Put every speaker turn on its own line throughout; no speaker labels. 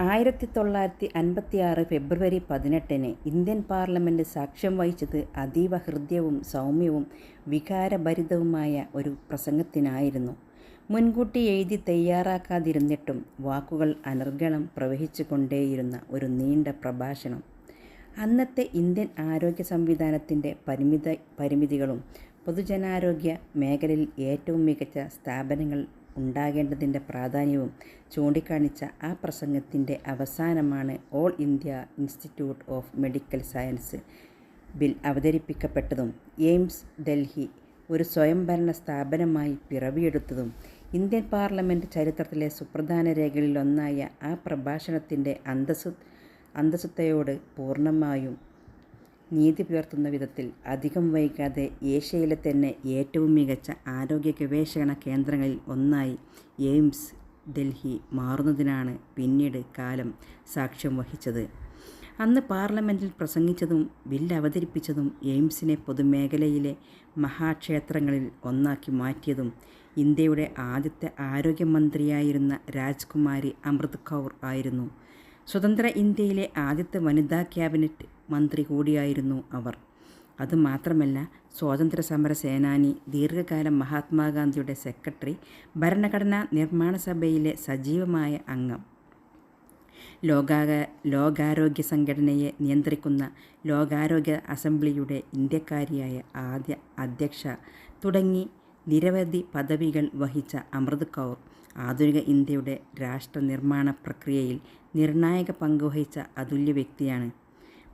ആയിരത്തി തൊള്ളായിരത്തി അൻപത്തി ആറ് ഫെബ്രുവരി പതിനെട്ടിന് ഇന്ത്യൻ പാർലമെന്റ് സാക്ഷ്യം വഹിച്ചത് അതീവ ഹൃദ്യവും സൗമ്യവും വികാരഭരിതവുമായ ഒരു പ്രസംഗത്തിനായിരുന്നു. മുൻകൂട്ടി എഴുതി തയ്യാറാക്കാതിരുന്നിട്ടും വാക്കുകൾ അനർഗളം പ്രവഹിച്ചു കൊണ്ടേയിരുന്ന ഒരു നീണ്ട പ്രഭാഷണം. അന്നത്തെ ഇന്ത്യൻ ആരോഗ്യ സംവിധാനത്തിന്റെ പരിമിത പരിമിതികളും പൊതുജനാരോഗ്യ മേഖലയിൽ ഏറ്റവും മികച്ച സ്ഥാപനങ്ങൾ ഉണ്ടാകേണ്ടതിന്റെ പ്രാധാന്യവും ചൂണ്ടിക്കാണിച്ച ആ പ്രസംഗത്തിന്റെ അവസാനമാണ് all India institute of medical science bill അവതരിപ്പിക്കപ്പെട്ടതും AIIMS Delhi ഒരു സ്വയംഭരണ സ്ഥാപനമായി പിറവിയെടുത്തതും ഇന്ത്യൻ പാർലമെന്റ് ചരിത്രത്തിലെ സുപ്രധാന രേഖകളിലൊന്നായ ആ പ്രഭാഷണത്തിന്റെ അന്തസ്സു അന്തസ്സത്തയോട് പൂർണമായും നീതി പുലർത്തുന്ന വിധത്തിൽ അധികം വൈകാതെ ഏഷ്യയിലെ തന്നെ ഏറ്റവും മികച്ച ആരോഗ്യ ഗവേഷണ കേന്ദ്രങ്ങളിൽ ഒന്നായി എയിംസ് ഡൽഹി മാറുന്നതിനാണ് പിന്നീട് കാലം സാക്ഷ്യം വഹിച്ചത്. അന്ന് പാർലമെന്റിൽ പ്രസംഗിച്ചതും ബില്ല് അവതരിപ്പിച്ചതും എയിംസിനെ പൊതുമേഖലയിലെ മഹാക്ഷേത്രങ്ങളിൽ ഒന്നാക്കി മാറ്റിയതും ഇന്ത്യയുടെ ആദ്യത്തെ ആരോഗ്യമന്ത്രിയായിരുന്ന രാജ്കുമാരി അമൃത് കൗർ ആയിരുന്നു. സ്വതന്ത്ര ഇന്ത്യയിലെ ആദ്യത്തെ വനിതാ ക്യാബിനറ്റ് മന്ത്രി കൂടിയായിരുന്നു അവർ. അതുമാത്രമല്ല സ്വാതന്ത്ര്യ സമര സേനാനി ദീർഘകാലം മഹാത്മാഗാന്ധിയുടെ സെക്രട്ടറി ഭരണഘടനാ നിർമ്മാണ സഭയിലെ സജീവമായ അംഗം. ലോകാക ലോകാരോഗ്യ സംഘടനയെ നിയന്ത്രിക്കുന്ന ലോകാരോഗ്യ അസംബ്ലിയുടെ ഇന്ത്യക്കാരിയായ ആദ്യ അധ്യക്ഷ തുടങ്ങി നിരവധി പദവികൾ വഹിച്ച അമൃത് കൗർ. ആധുനിക ഇന്ത്യയുടെ രാഷ്ട്രനിർമ്മാണ പ്രക്രിയയിൽ നിർണായക പങ്കുവഹിച്ച അതുല്യ വ്യക്തിയാണ്.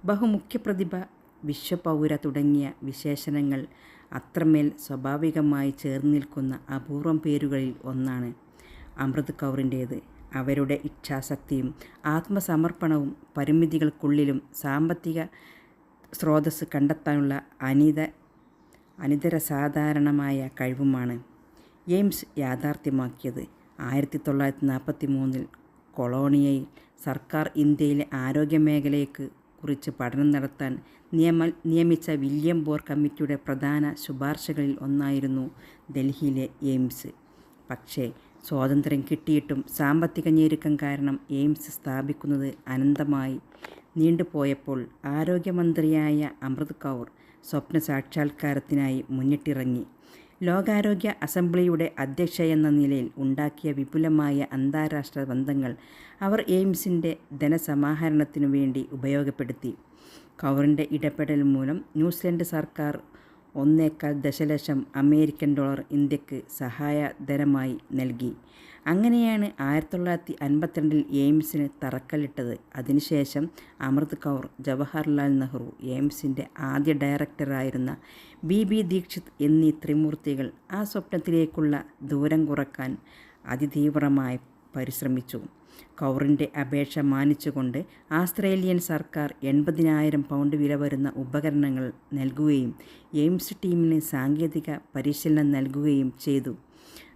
ബഹുമുഖ്യ പ്രതിഭ വിശ്വപൗര തുടങ്ങിയ വിശേഷണങ്ങൾ അത്രമേൽ സ്വാഭാവികമായി ചേർന്ന് നിൽക്കുന്ന അപൂർവം പേരുകളിൽ ഒന്നാണ് അമൃത് കൗറിന്റേത്. അവരുടെ ഇച്ഛാശക്തിയും ആത്മസമർപ്പണവും പരിമിതികൾക്കുള്ളിലും സാമ്പത്തിക സ്രോതസ് കണ്ടെത്താനുള്ള അനിത അനിതരസാധാരണമായ കഴിവുമാണ് എയിംസ് യാഥാർത്ഥ്യമാക്കിയത്. ആയിരത്തി തൊള്ളായിരത്തി നാൽപ്പത്തി മൂന്നിൽ കൊളോണിയയിൽ സർക്കാർ ഇന്ത്യയിലെ ആരോഗ്യമേഖലയ്ക്ക് കുറിച്ച് പഠനം നടത്താൻ നിയമ നിയമിച്ച വില്യം ബോർ കമ്മിറ്റിയുടെ പ്രധാന ശുപാർശകളിൽ ഒന്നായിരുന്നു ഡൽഹിയിലെ എയിംസ്. പക്ഷേ സ്വാതന്ത്ര്യം കിട്ടിയിട്ടും സാമ്പത്തിക ഞെരുക്കം കാരണം എയിംസ് സ്ഥാപിക്കുന്നത് അനന്തമായി. നീണ്ടുപോയപ്പോൾ ആരോഗ്യമന്ത്രിയായ അമൃത് കൗർ സ്വപ്ന സാക്ഷാത്കാരത്തിനായി മുന്നിട്ടിറങ്ങി. ലോകാരോഗ്യ അസംബ്ലിയുടെ അധ്യക്ഷ എന്ന നിലയിൽ ഉണ്ടാക്കിയ വിപുലമായ അന്താരാഷ്ട്ര ബന്ധങ്ങൾ അവർ എയിംസിന്റെ ധനസമാഹരണത്തിനു വേണ്ടി ഉപയോഗപ്പെടുത്തി. കൗറിന്റെ ഇടപെടൽ മൂലം ന്യൂസിലൻഡ് സർക്കാർ ഒന്നേക്കാൽ ദശലക്ഷം അമേരിക്കൻ ഡോളർ ഇന്ത്യയ്ക്ക് സഹായധനമായി നൽകി. അങ്ങനെയാണ് ആയിരത്തി തൊള്ളായിരത്തി അൻപത്തിരണ്ടിൽ എയിംസിന് തറക്കല്ലിട്ടത്. അതിനുശേഷം അമൃത് കൗർ ജവഹർലാൽ നെഹ്റു എയിംസിന്റെ ആദ്യ ഡയറക്ടറായിരുന്ന ബി ബി ദീക്ഷിത് എന്നീ ത്രിമൂർത്തികൾ ആ സ്വപ്നത്തിലേക്കുള്ള ദൂരം കുറയ്ക്കാൻ അതിതീവ്രമായി പരിശ്രമിച്ചു. കൗറിന്റെ അപേക്ഷ മാനിച്ചുകൊണ്ട് ആസ്ട്രേലിയൻ സർക്കാർ എൺപതിനായിരം പൗണ്ട് വില വരുന്ന ഉപകരണങ്ങൾ നൽകുകയും എയിംസ് ടീമിന് സാങ്കേതിക പരിശീലനം നൽകുകയും ചെയ്തു.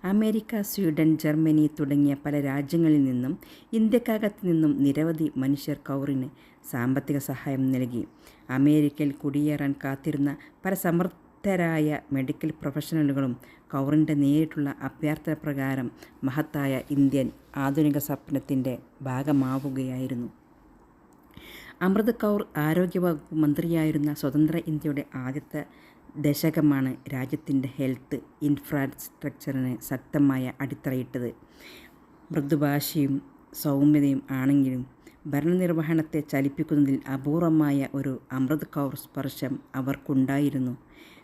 അമേരിക്ക സ്വീഡൻ ജർമ്മനി തുടങ്ങിയ പല രാജ്യങ്ങളിൽ നിന്നും ഇന്ത്യക്കകത്ത് നിന്നും നിരവധി മനുഷ്യർ കൗറിന് സാമ്പത്തിക സഹായം നൽകി. അമേരിക്കയിൽ കുടിയേറാൻ കാത്തിരുന്ന പല സമർത്ഥരായ മെഡിക്കൽ പ്രൊഫഷണലുകളും കൗറിന്റെ നേരിട്ടുള്ള അഭ്യർത്ഥന പ്രകാരം മഹത്തായ ഇന്ത്യൻ ആധുനിക സ്വപ്നത്തിന്റെ ഭാഗമാവുകയായിരുന്നു. അമൃത് കൗർ ആരോഗ്യവകുപ്പ് മന്ത്രിയായിരുന്ന സ്വതന്ത്ര ഇന്ത്യയുടെ ആദ്യത്തെ ദശകമാണ് രാജ്യത്തിന്റെ ഹെൽത്ത് ഇൻഫ്രാസ്ട്രക്ചറിന് ശക്തമായ അടിത്തറയിട്ടത്. മൃദുഭാഷയും സൗമ്യതയും ആണെങ്കിലും ഭരണനിർവഹണത്തെ ചലിപ്പിക്കുന്നതിൽ അപൂർവമായ ഒരു അമൃത് കൗർ സ്പർശം അവർക്കുണ്ടായിരുന്നു.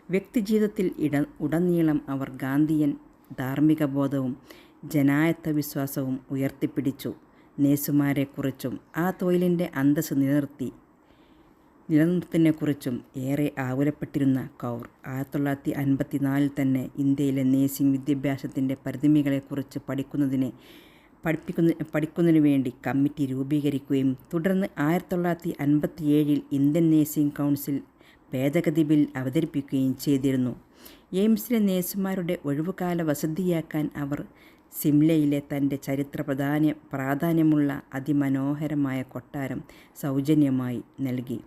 വ്യക്തിജീവിതത്തിൽ ഇട ഉടനീളം അവർ ഗാന്ധിയൻ ധാർമ്മിക ബോധവും ജനായത്ത വിശ്വാസവും ഉയർത്തിപ്പിടിച്ചു. നേഴ്സുമാരെക്കുറിച്ചും ആ തൊഴിലിന്റെ അന്തസ്സ് നിലനിർത്തി. നിലനിർത്തലിനെക്കുറിച്ചും ഏറെ ആകുലപ്പെട്ടിരുന്ന കൗർ ആയിരത്തി തൊള്ളായിരത്തി അൻപത്തി നാലിൽ തന്നെ ഇന്ത്യയിലെ നേഴ്സിംഗ് വിദ്യാഭ്യാസത്തിന്റെ പരിധിമികളെക്കുറിച്ച് പഠിക്കുന്നതിന് പഠിപ്പിക്കുന്ന പഠിക്കുന്നതിനു വേണ്ടി കമ്മിറ്റി രൂപീകരിക്കുകയും തുടർന്ന് ആയിരത്തി തൊള്ളായിരത്തി അൻപത്തി ഏഴിൽ ഇന്ത്യൻ നേഴ്സിംഗ് കൗൺസിൽ ഭേദഗതി ബിൽ അവതരിപ്പിക്കുകയും ചെയ്തിരുന്നു. എയിംസിലെ നേഴ്സുമാരുടെ ഒഴിവുകാല വസതിയാക്കാൻ അവർ സിംലയിലെ തന്റെ ചരിത്ര പ്രധാന പ്രാധാന്യമുള്ള അതിമനോഹരമായ കൊട്ടാരം സൗജന്യമായി നൽകി.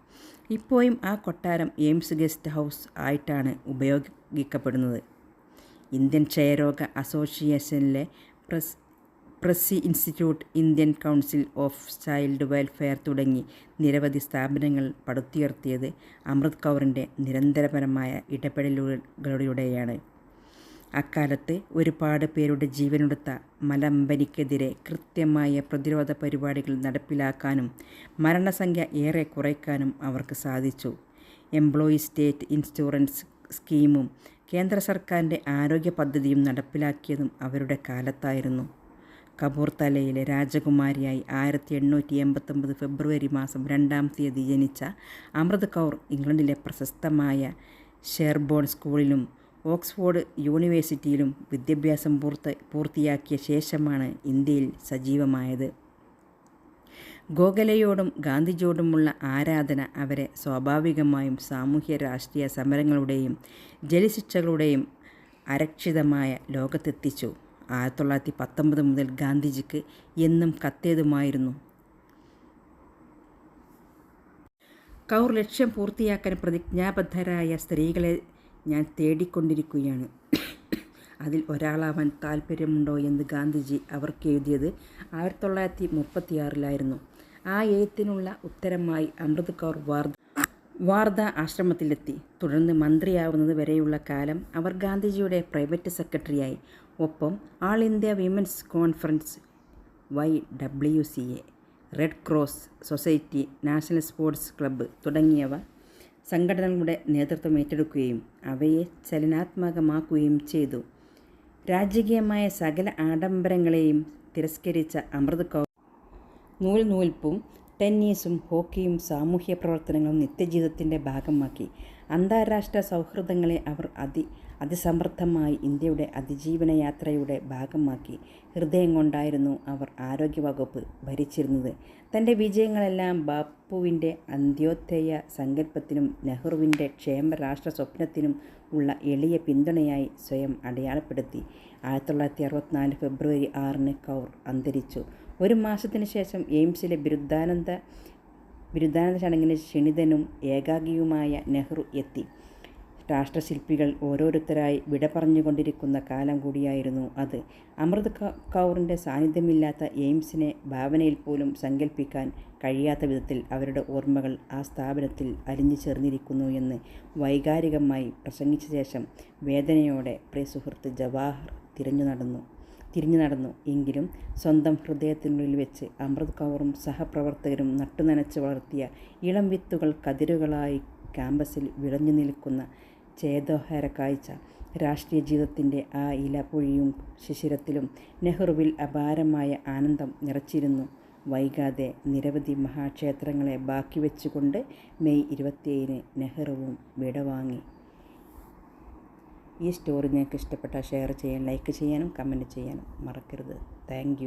ഇപ്പോഴും ആ കൊട്ടാരം എയിംസ് ഗസ്റ്റ് ഹൗസ് ആയിട്ടാണ് ഉപയോഗിക്കപ്പെടുന്നത്. ഇന്ത്യൻ ക്ഷയരോഗ അസോസിയേഷനിലെ press പ്രസ്സി institute Indian council of child welfare തുടങ്ങി നിരവധി സ്ഥാപനങ്ങൾ പടുത്തുയർത്തിയത് അമൃത് കൗറിന്റെ നിരന്തരപരമായ ഇടപെടലുകളിലൂടെയാണ് അക്കാലത്ത് ഒരുപാട് പേരുടെ ജീവനെടുത്ത മലമ്പനിക്കെതിരെ കൃത്യമായ പ്രതിരോധ പരിപാടികൾ നടപ്പിലാക്കാനും മരണസംഖ്യ ഏറെ കുറയ്ക്കാനും അവർക്ക് സാധിച്ചു. എംപ്ലോയി സ്റ്റേറ്റ് ഇൻഷുറൻസ് സ്കീമും കേന്ദ്ര സർക്കാരിന്റെ ആരോഗ്യ പദ്ധതിയും നടപ്പിലാക്കിയതും അവരുടെ കാലത്തായിരുന്നു. കപൂർത്തലയിലെ രാജകുമാരിയായി ആയിരത്തി എണ്ണൂറ്റി എൺപത്തൊമ്പത് ഫെബ്രുവരി മാസം രണ്ടാം തീയതി ജനിച്ച അമൃത് കൗർ ഇംഗ്ലണ്ടിലെ പ്രശസ്തമായ ഷെർബോൺ സ്കൂളിലും ഓക്സ്ഫോർഡ് യൂണിവേഴ്സിറ്റിയിലും വിദ്യാഭ്യാസം പൂർത്ത പൂർത്തിയാക്കിയ ശേഷമാണ് ഇന്ത്യയിൽ സജീവമായത്. ഗോഖലയോടും ഗാന്ധിജിയോടുമുള്ള ആരാധന അവരെ സ്വാഭാവികമായും സാമൂഹ്യ രാഷ്ട്രീയ സമരങ്ങളുടെയും ജലശിക്ഷകളുടെയും അരക്ഷിതമായ ലോകത്തെത്തിച്ചു. ആയിരത്തി തൊള്ളായിരത്തി പത്തൊമ്പത് മുതൽ ഗാന്ധിജിക്ക് എന്നും കത്തേതുമായിരുന്നു കൗർ ലക്ഷ്യം പൂർത്തിയാക്കാൻ പ്രതിജ്ഞാബദ്ധരായ സ്ത്രീകളെ ഞാൻ തേടിക്കൊണ്ടിരിക്കുകയാണ്. അതിൽ ഒരാളാവാൻ താല്പര്യമുണ്ടോ എന്ന് ഗാന്ധിജി അവർക്ക് എഴുതിയത് ആയിരത്തി തൊള്ളായിരത്തി മുപ്പത്തിയാറിലായിരുന്നു ആ എഴുത്തിനുള്ള ഉത്തരമായി അമൃത് കൗർ വാർദ്ധ വാർധ ആശ്രമത്തിലെത്തി. തുടർന്ന് മന്ത്രിയാവുന്നത് വരെയുള്ള കാലം അവർ ഗാന്ധിജിയുടെ പ്രൈവറ്റ് സെക്രട്ടറിയായി. ഒപ്പം all India women's conference Y W C A red cross society national sports club തുടങ്ങിയവ സംഘടനകളുടെ നേതൃത്വം ഏറ്റെടുക്കുകയും അവയെ ചലനാത്മകമാക്കുകയും ചെയ്തു. രാജകീയമായ സകല ആഡംബരങ്ങളെയും തിരസ്കരിച്ച അമൃത് കൗർ നൂൽ നൂൽപ്പും ടെന്നീസും ഹോക്കിയും സാമൂഹ്യ പ്രവർത്തനങ്ങളും നിത്യജീവിതത്തിന്റെ ഭാഗമാക്കി. അന്താരാഷ്ട്ര സൗഹൃദങ്ങളെ അവർ അതി അതിസമൃദ്ധമായി ഇന്ത്യയുടെ അതിജീവന യാത്രയുടെ ഭാഗമാക്കി ഹൃദയം കൊണ്ടായിരുന്നു അവർ ആരോഗ്യവകുപ്പ് ഭരിച്ചിരുന്നത്. തന്റെ വിജയങ്ങളെല്ലാം ബാപ്പുവിന്റെ അന്ത്യോദയ സങ്കല്പത്തിനും നെഹ്റുവിന്റെ ക്ഷേമരാഷ്ട്ര സ്വപ്നത്തിനും ഉള്ള എളിയ പിന്തുണയായി സ്വയം അടയാളപ്പെടുത്തി. ആയിരത്തി തൊള്ളായിരത്തി അറുപത്തിനാല് ഫെബ്രുവരി ആറിന് കൗർ അന്തരിച്ചു. ഒരു മാസത്തിന് ശേഷം എയിംസിലെ ബിരുദാനന്ദ ബിരുദാനന്ദ ചടങ്ങിന് ക്ഷണിതനും ഏകാഗിയുമായ നെഹ്റു എത്തി. രാഷ്ട്രശില്പികൾ ഓരോരുത്തരായി വിട പറഞ്ഞുകൊണ്ടിരിക്കുന്ന കാലം കൂടിയായിരുന്നു അത്. അമൃത് കൗറിന്റെ സാന്നിധ്യമില്ലാത്ത എയിംസിനെ ഭാവനയിൽ പോലും സങ്കല്പിക്കാൻ കഴിയാത്ത വിധത്തിൽ അവരുടെ ഓർമ്മകൾ ആ സ്ഥാപനത്തിൽ അലിഞ്ഞു ചേർന്നിരിക്കുന്നു എന്ന് വൈകാരികമായി പ്രസംഗിച്ച ശേഷം വേദനയോടെ പ്രിയ സുഹൃത്ത് ജവാഹർ തിരിഞ്ഞു നടന്നു. തിരിഞ്ഞു നടന്നു. എങ്കിലും സ്വന്തം ഹൃദയത്തിനുള്ളിൽ വെച്ച് അമൃത് കൗറും സഹപ്രവർത്തകരും നട്ടുനനച്ച് വളർത്തിയ ഇളം വിത്തുകൾ കതിരുകളായി ക്യാമ്പസിൽ വിളഞ്ഞു നിൽക്കുന്ന ചേതോഹര കാഴ്ച. രാഷ്ട്രീയ ജീവിതത്തിന്റെ ആ ഇല ഇലപൊഴിയും ശിശിരത്തിലും നെഹ്റുവിൽ അപാരമായ ആനന്ദം നിറച്ചിരുന്നു. വൈകാതെ നിരവധി മഹാക്ഷേത്രങ്ങളെ ബാക്കി വെച്ചുകൊണ്ട് മെയ് ഇരുപത്തിയേഴിന് നെഹ്റുവും വിടവാങ്ങി. ഈ സ്റ്റോറി നിങ്ങൾക്ക് ഇഷ്ടപ്പെട്ടാൽ ഷെയർ ചെയ്യാൻ ലൈക്ക് ചെയ്യാനും കമന്റ് ചെയ്യാനും മറക്കരുത്. താങ്ക്